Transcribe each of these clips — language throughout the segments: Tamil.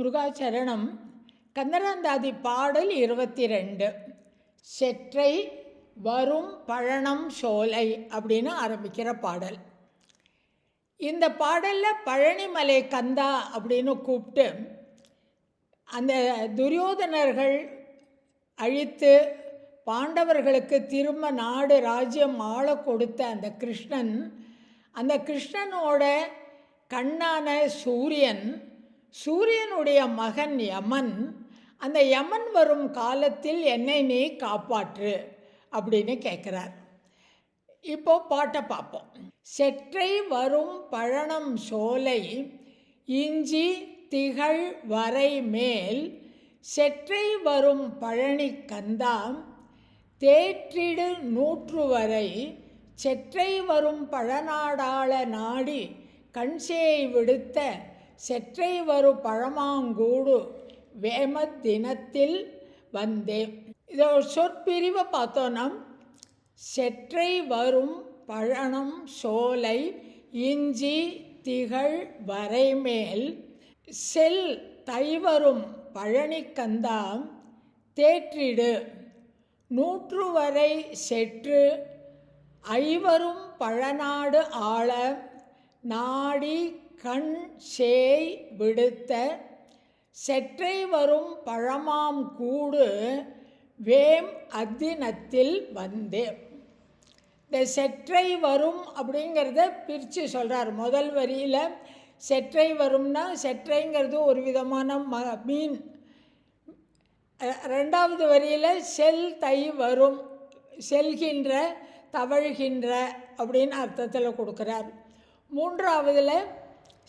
முருகாச்சரணம் கந்தராந்தாதி பாடல் இருபத்தி ரெண்டு செற்றை வரும் பழனம் சோலை அப்படின்னு ஆரம்பிக்கிற பாடல். இந்த பாடலில் பழனிமலை கந்தா அப்படின்னு கூப்பிட்டு அந்த துரியோதனர்கள் அழித்து பாண்டவர்களுக்கு திரும்ப நாடு ராஜ்யம் ஆள கொடுத்த அந்த கிருஷ்ணன் அந்த கிருஷ்ணனோட கண்ணான சூரியன் சூரியனுடைய மகன் யமன் அந்த யமன் வரும் காலத்தில் என்னை நீ காப்பாற்று அப்படின்னு கேட்குறார் இப்போ பாட்டை பார்ப்போம் செற்றை வரும் பழனம் சோலை இஞ்சி திகழ் வரை மேல் செற்றை வரும் பழனி கந்தாம் தேற்றிடு நூற்று வரை செற்றை வரும் பழநாடாள நாடி கண்சேயை விடுத்த செற்றை வரு பழமாங்கூடு வேம தினத்தில் வந்தேன் இதை ஒரு சொற்பிரிவை பார்த்தோன்னா செற்றை வரும் பழனம் சோலை இஞ்சி திகழ் வரைமேல் செல் தைவரும் பழனிக்கந்தாம் தேற்றிடு. நூற்று வரை செற்று ஐவரும் பழநாடு ஆள நாடி கண் சேய் விடுத்த செற்றை வரும் பழமாம் கூடு வேம் அத்தினத்தில் வந்தேன் இந்த செற்றை வரும் அப்படிங்கிறத பிரித்து சொல்கிறார் முதல் வரியில் செற்றை வரும்னா செற்றைங்கிறது ஒரு விதமான ம மீன். ரெண்டாவது வரியில் செல் தை வரும் செல்கின்ற தவழ்கின்ற அப்படின்னு அர்த்தத்தில் கொடுக்குறார். மூன்றாவதில்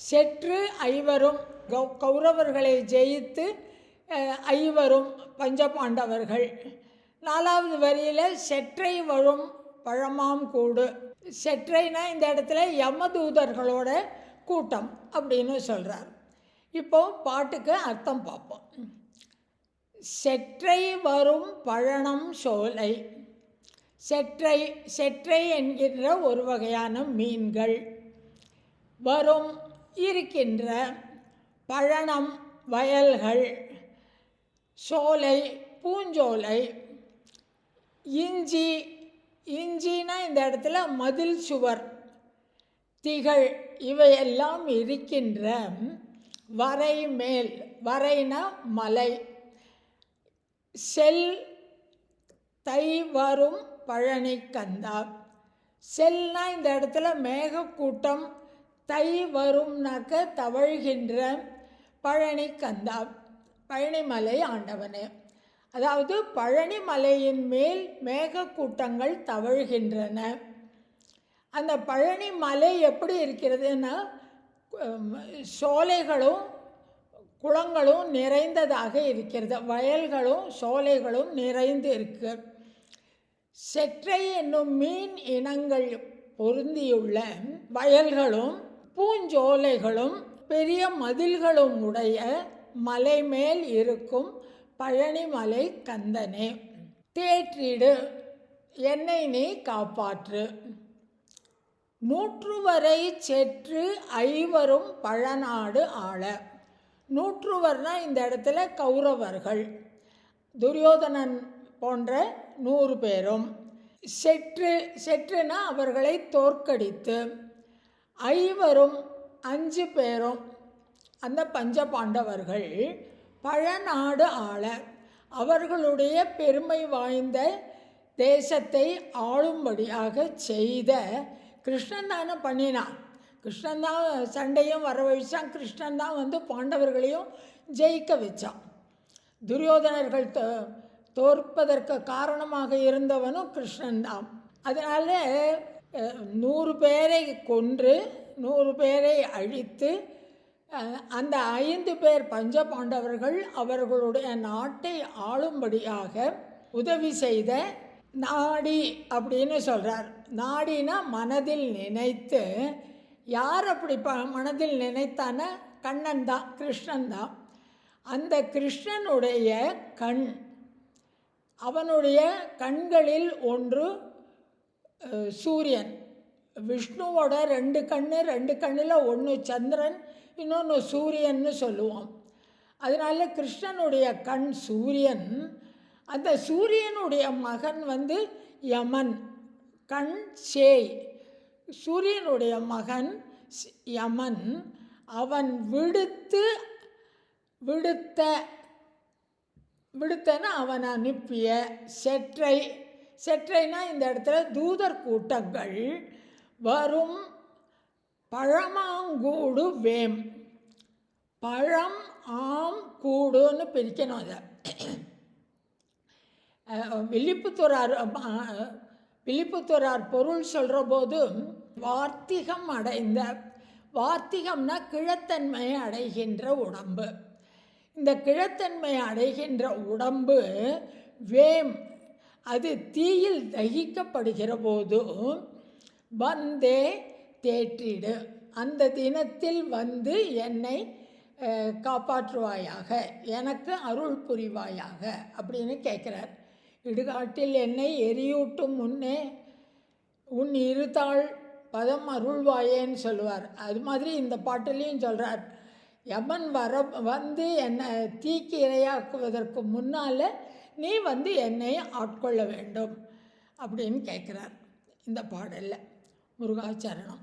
செற்று ஐவரும் கௌ கௌரவர்களை ஜெயித்து ஐவரும் பஞ்சபாண்டவர்கள் நாலாவது வரியில் செற்றை வரும் பழமாம் கூடு. செற்றைனா இந்த இடத்துல யமதூதர்களோட கூட்டம் அப்படின்னு சொல்கிறார் இப்போ பாட்டுக்கு அர்த்தம் பார்ப்போம். செற்றை வரும் பழனம் சோலை. செற்றை செற்றை என்கின்ற ஒரு வகையான மீன்கள். வரும் இருக்கின்ற பழனம் வயல்கள் சோலை பூஞ்சோலை இஞ்சி இஞ்சினா இந்த இடத்துல மதில் சுவர் திகழ் இவையெல்லாம் இருக்கின்ற வரை மேல் வரைனா மலை செல் தை வரும் பழனி கந்தா. செல்னா இந்த இடத்துல மேகக்கூட்டம் தை வரும்னாக்க தவழ்கின்ற பழனி கந்தா பழனிமலை ஆண்டவனே. அதாவது பழனிமலையின் மேல் மேகக்கூட்டங்கள் தவழ்கின்றன. அந்த பழனி மலை எப்படி இருக்கிறதுன்னா சோலைகளும் குளங்களும் நிறைந்ததாக இருக்கிறது. வயல்களும் சோலைகளும் நிறைந்து இருக்கு. செற்றை என்னும் மீன் இனங்கள் பொருந்தியுள்ள வயல்களும் பூஞ்சோலைகளும் பெரிய மதில்களும் உடைய மலை மேல் இருக்கும் பழனிமலை கந்தனே. தேற்றிடு என்னை நீ காப்பாற்று. நூற்று வரை செற்று ஐவரும் பழநாடு ஆள. நூற்றுவர்னா இந்த இடத்துல கௌரவர்கள். துரியோதனன் போன்ற நூறு பேரும். செற்று செற்றுனா அவர்களை தோற்கடித்து. ஐவரும் அஞ்சு பேரும் அந்த பஞ்ச பாண்டவர்கள் பழநாடு ஆள. அவர்களுடைய பெருமை வாய்ந்த தேசத்தை ஆளும்படியாக செய்த கிருஷ்ணன் தானே பண்ணினான். கிருஷ்ணன் தான் சண்டையும் வரவழைச்சான் கிருஷ்ணன் தான் வந்து பாண்டவர்களையும் ஜெயிக்க வச்சான். துரியோதனர்கள் தோ தோற்பதற்கு காரணமாக இருந்தவனும் கிருஷ்ணன் தான். அதனால் நூறு பேரை கொன்று நூறு பேரை அழித்து அந்த ஐந்து பேர் பஞ்ச பாண்டவர்கள் அவர்களுடைய நாட்டை ஆளும்படியாக உதவி செய்த நாடி அப்படின்னு சொல்கிறார் நாடினா மனதில் நினைத்து யார் அப்படி ப மனதில் நினைத்தான கண்ணன் தான் கிருஷ்ணன் தான். அந்த கிருஷ்ணனுடைய கண் அவனுடைய கண்களில் ஒன்று சூரியன். விஷ்ணுவோட ரெண்டு கண்ணு ரெண்டு கண்ணில் ஒன்று சந்திரன் இன்னொன்று சூரியன்னு சொல்லுவோம். அதனால கிருஷ்ணனுடைய கண் சூரியன் அந்த சூரியனுடைய மகன் வந்து யமன். கண் சேய். சூரியனுடைய மகன் யமன். அவன் விடுத்து விடுத்த விடுத்தன அவன் அனுப்பிய செற்றை செற்றைனா இந்த இடத்துல தூதர் கூட்டங்கள் வரும். பழமாங்கூடு வேம். பழம் ஆம் கூடுன்னு பிரிக்கணும் அதை. அஹ் வில்லிப்புத்தூரார் வில்லிப்புத்தூரார் பொருள் சொல்கிற போது வார்த்திகம் அடைந்த வார்த்திகம்னா கிழத்தன்மை அடைகின்ற உடம்பு. இந்த கிழத்தன்மை அடைகின்ற உடம்பு வேம். அது தீயில் தகிக்கப்படுகிற போது வந்தே தேற்றிடு. அந்த தினத்தில் வந்து என்னை காப்பாற்றுவாயாக. எனக்கு அருள் புரிவாயாக அப்படின்னு கேட்குறார். இடுகாட்டில் என்னை எரியூட்டும் முன்னே உன் இருத்தாள் பதம் அருள்வாயேன்னு சொல்லுவார். அது மாதிரி இந்த பாட்டிலையும் சொல்கிறார் யமன் வர வந்து என்னை தீக்கு இரையாக்குவதற்கு முன்னால் நீ வந்து என்னை ஆட்கொள்ள வேண்டும் அப்படின்னு கேட்குறார். இந்த பாடலில் முருகாச்சரணம்.